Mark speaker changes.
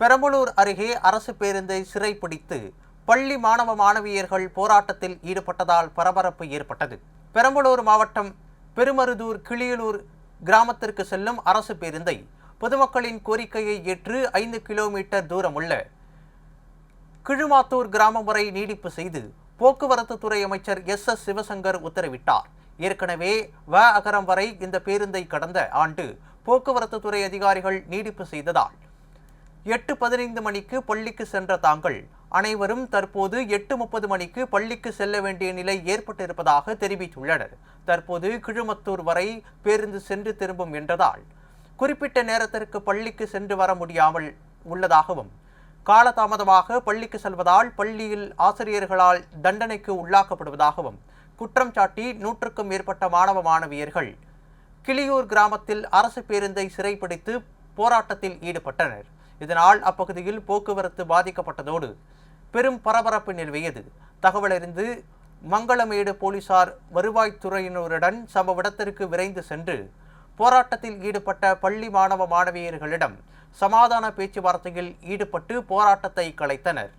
Speaker 1: பெரம்பலூர் அருகே அரசு பேருந்தை சிறைப்பிடித்து பள்ளி மாணவ மாணவியர்கள் போராட்டத்தில் ஈடுபட்டதால் பரபரப்பு ஏற்பட்டது. பெரம்பலூர் மாவட்டம் பெருமருதூர் கிளியலூர் கிராமத்திற்கு செல்லும் அரசு பேருந்தை பொதுமக்களின் கோரிக்கையை ஏற்று ஐந்து கிலோமீட்டர் தூரமுள்ள கிழுமாத்தூர் கிராமம் வரை நீடிப்பு செய்து போக்குவரத்து துறை அமைச்சர் எஸ். எஸ். சிவசங்கர் உத்தரவிட்டார். ஏற்கனவே வ. அகரம் வரை இந்த பேருந்தை கடந்த ஆண்டு போக்குவரத்து துறை அதிகாரிகள் நீடிப்பு செய்ததால் எட்டு பதினைந்து மணிக்கு பள்ளிக்கு சென்ற தாங்கள் அனைவரும் தற்போது எட்டு முப்பது மணிக்கு பள்ளிக்கு செல்ல வேண்டிய நிலை ஏற்பட்டிருப்பதாக தெரிவித்துள்ளனர். தற்போது கிழுமத்தூர் வரை பேருந்து சென்று திரும்பும் என்றதால் குறிப்பிட்ட நேரத்திற்கு பள்ளிக்கு சென்று வர முடியாமல் உள்ளதாகவும் காலதாமதமாக பள்ளிக்கு செல்வதால் பள்ளியில் ஆசிரியர்களால் தண்டனைக்கு உள்ளாக்கப்படுவதாகவும் குற்றம் சாட்டி நூற்றுக்கும் மேற்பட்ட மாணவ மாணவியர்கள் கிளியூர் கிராமத்தில் அரசு பேருந்தை சிறைப்பிடித்து போராட்டத்தில் ஈடுபட்டனர். இதனால் அப்பகுதியில் போக்குவரத்து பாதிக்கப்பட்டதோடு பெரும் பரபரப்பு நிலவியது. தகவலறிந்து மங்களமேடு போலீசார் வருவாய்த்துறையினருடன் சம்பவ இடத்திற்கு விரைந்து சென்று போராட்டத்தில் ஈடுபட்ட பள்ளி மாணவ மாணவியர்களிடம் சமாதான பேச்சுவார்த்தையில் ஈடுபட்டு போராட்டத்தை கலைத்தனர்.